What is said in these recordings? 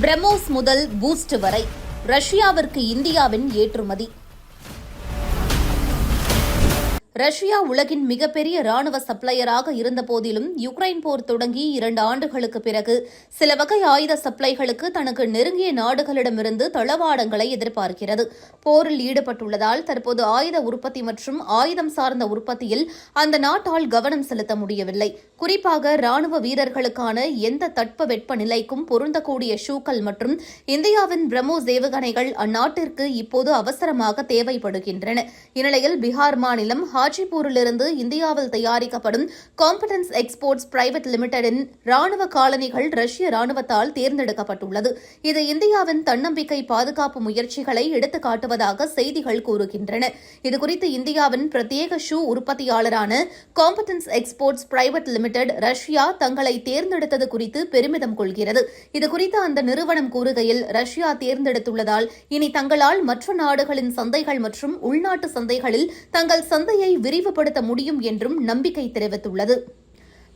பிரமோஸ் முதல் பூஸ்ட் வரை ரஷ்யாவிற்கு இந்தியாவின் ஏற்றுமதி. ரஷ்யா உலகின் மிகப்பெரிய ராணுவ சப்ளையராக இருந்தபோதிலும் யுக்ரைன் போர் தொடங்கி இரண்டு ஆண்டுகளுக்கு பிறகு சில வகை ஆயுத சப்ளைகளுக்கு தனக்கு நெருங்கிய நாடுகளிடமிருந்து தளவாடங்களை எதிர்பார்க்கிறது. போரில் ஈடுபட்டுள்ளதால் தற்போது ஆயுத உற்பத்தி மற்றும் ஆயுதம் சார்ந்த உற்பத்தியில் அந்த நாட்டால் கவனம் செலுத்த முடியவில்லை. குறிப்பாக ராணுவ வீரர்களுக்கான எந்த தட்ப வெப்ப நிலைக்கும் பொருந்தக்கூடிய ஷூக்கள் மற்றும் இந்தியாவின் பிரம்மோஸ் ஏவுகணைகள் அந்நாட்டிற்கு இப்போது அவசரமாக தேவைப்படுகின்றன. இந்நிலையில் பீகார் மாநிலம் ஹாஜிபூரிலிருந்து இந்தியாவில் தயாரிக்கப்படும் காம்படன்ஸ் எக்ஸ்போர்ட்ஸ் பிரைவேட் லிமிடெடின் ராணுவ காலனிகள் ரஷ்ய ராணுவத்தால் தேர்ந்தெடுக்கப்பட்டுள்ளது. இது இந்தியாவின் தன்னம்பிக்கை பாதுகாப்பு முயற்சிகளை எடுத்துக் காட்டுவதாக செய்திகள் கூறுகின்றன. இதுகுறித்து இந்தியாவின் பிரத்யேக ஷூ உற்பத்தியாளரான competence exports private limited Russia தங்களை தேர்ந்தெடுத்தது குறித்து பெருமிதம் கொள்கிறது. இதுகுறித்து அந்த நிறுவனம் கூறுகையில் ரஷ்யா தேர்ந்தெடுத்துள்ளதால் இனி தங்களால் மற்ற நாடுகளின் சந்தைகள் மற்றும் உள்நாட்டு சந்தைகளில் தங்கள் சந்தையை விரிவுபடுத்த முடியும் என்றும் நம்பிக்கை தெரிவித்துள்ளது.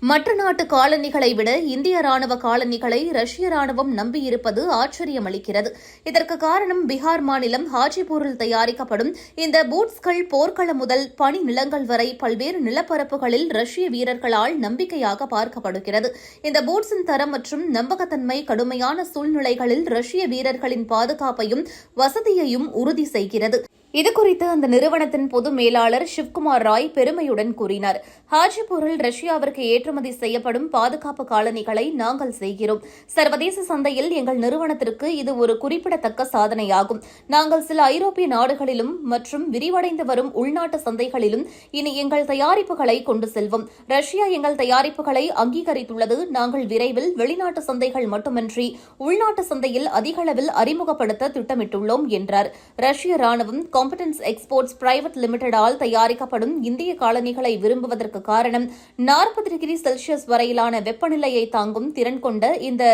மற்ற நாட்டு காலனிகளை விட இந்திய ராணுவ காலனிகளை ரஷ்ய ராணுவம் நம்பியிருப்பது ஆச்சரியமளிக்கிறது. இதற்கு காரணம் பீகார் மாநிலம் ஹாஜிபூரில் தயாரிக்கப்படும் இந்த பூட்ஸ்கள் போர்க்களம் முதல் பனி நிலங்கள் வரை பல்வேறு நிலப்பரப்புகளில் ரஷ்ய வீரர்களால் நம்பிக்கையாக பார்க்கப்படுகிறது. இந்த பூட்ஸின் தரம் மற்றும் நம்பகத்தன்மை கடுமையான சூழ்நிலைகளில் ரஷ்ய வீரர்களின் பாதுகாப்பையும் வசதியையும் உறுதி செய்கிறது. இதுகுறித்து அந்த நிறுவனத்தின் பொது மேலாளர் சிவ்குமார் ராய் பெருமையுடன் கூறினார். ஹாஜிபூரில் ரஷ்யாவிற்கு ஏற்றுமதி செய்யப்படும் பாதுகாப்பு காலணிகளை நாங்கள் செய்கிறோம். சர்வதேச சந்தையில் எங்கள் நிறுவனத்திற்கு இது ஒரு குறிப்பிடத்தக்க சாதனையாகும். நாங்கள் சில ஐரோப்பிய நாடுகளிலும் மற்றும் விரிவடைந்து வரும் உள்நாட்டு சந்தைகளிலும் இனி எங்கள் தயாரிப்புகளை கொண்டு செல்வோம். ரஷ்யா எங்கள் தயாரிப்புகளை அங்கீகரித்துள்ளது. நாங்கள் விரைவில் வெளிநாட்டு சந்தைகள் மட்டுமின்றி உள்நாட்டு சந்தையில் அதிகளவில் அறிமுகப்படுத்த திட்டமிட்டுள்ளோம் என்றார். ரஷ்ய ராணுவம் காம்படன்ஸ் எக்ஸ்போர்ட்ஸ் பிரைவேட் லிமிடெடால் தயாரிக்கப்படும் இந்திய காலணிகளை விரும்புவதற்கு காரணம் நாற்பது டிகிரி செல்சியஸ் வரையிலான வெப்பநிலையை தாங்கும் திறன் கொண்ட இந்த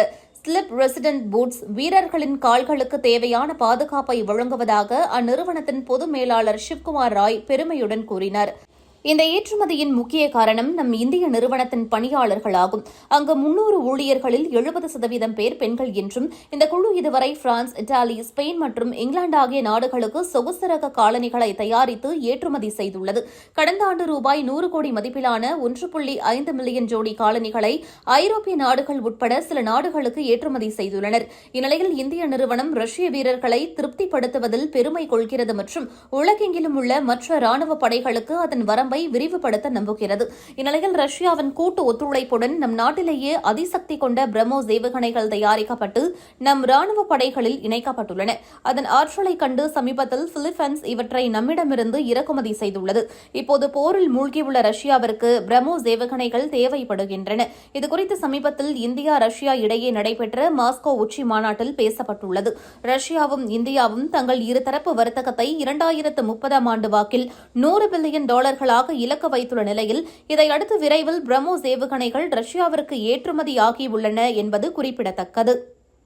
ஸ்லிப் ரெசிடென்ட் பூட்ஸ் வீரர்களின் கால்களுக்கு தேவையான பாதுகாப்பை வழங்குவதாக அந்நிறுவனத்தின் பொது மேலாளர் சிவ்குமார் ராய் பெருமையுடன் கூறினார். இந்த ஏற்றுமதியின் முக்கிய காரணம் நம் இந்திய நிறுவனத்தின் பணியாளர்களாகும். அங்கு முன்னூறு ஊழியர்களில் எழுபது சதவீதம் பேர் பெண்கள் என்றும் இந்த குழு இதுவரை பிரான்ஸ் இத்தாலி ஸ்பெயின் மற்றும் இங்கிலாந்து ஆகிய நாடுகளுக்கு சொகுசு ரக காலணிகளை தயாரித்து ஏற்றுமதி செய்துள்ளது. கடந்த ஆண்டு ரூபாய் நூறு கோடி மதிப்பிலான ஒன்று புள்ளி ஐந்து மில்லியன் ஜோடி காலணிகளை ஐரோப்பிய நாடுகள் உட்பட சில நாடுகளுக்கு ஏற்றுமதி செய்துள்ளனர். இந்நிலையில் இந்திய நிறுவனம் ரஷ்ய வீரர்களை திருப்திப்படுத்துவதில் பெருமை கொள்கிறது மற்றும் உலகெங்கிலும் உள்ள மற்ற ராணுவ படைகளுக்கு அதன் வரம்பை வரம்பை விரிவுபடுத்த நம்புகிறது. இந்நிலையில் ரஷ்யாவின் கூட்டு ஒத்துழைப்புடன் நம் நாட்டிலேயே அதிசக்தி கொண்ட பிரம்மோஸ் ஏவுகணைகள் தயாரிக்கப்பட்டு நம் ராணுவ படைகளில் இணைக்கப்பட்டுள்ளன. அதன் ஆற்றலை கண்டு சமீபத்தில் பிலிப்பைன்ஸ் இவற்றை நம்மிடமிருந்து இறக்குமதி செய்துள்ளது. இப்போது போரில் மூழ்கியுள்ள ரஷ்யாவிற்கு பிரம்மோஸ் ஏவுகணைகள் தேவைப்படுகின்றன. இதுகுறித்து சமீபத்தில் இந்தியா ரஷ்யா இடையே நடைபெற்ற மாஸ்கோ உச்சி மாநாட்டில் பேசப்பட்டுள்ளது. ரஷ்யாவும் இந்தியாவும் தங்கள் இருதரப்பு வர்த்தகத்தை இரண்டாயிரத்து முப்பதாம் ஆண்டு வாக்கில் நூறு பில்லியன் டாலர்களாக இலக்கு வைத்துள்ள நிலையில் இதையடுத்து விரைவில் பிரம்மோஸ் ஏவுகணைகள் ரஷ்யாவிற்கு ஏற்றுமதியாகியுள்ளன என்பது குறிப்பிடத்தக்கது.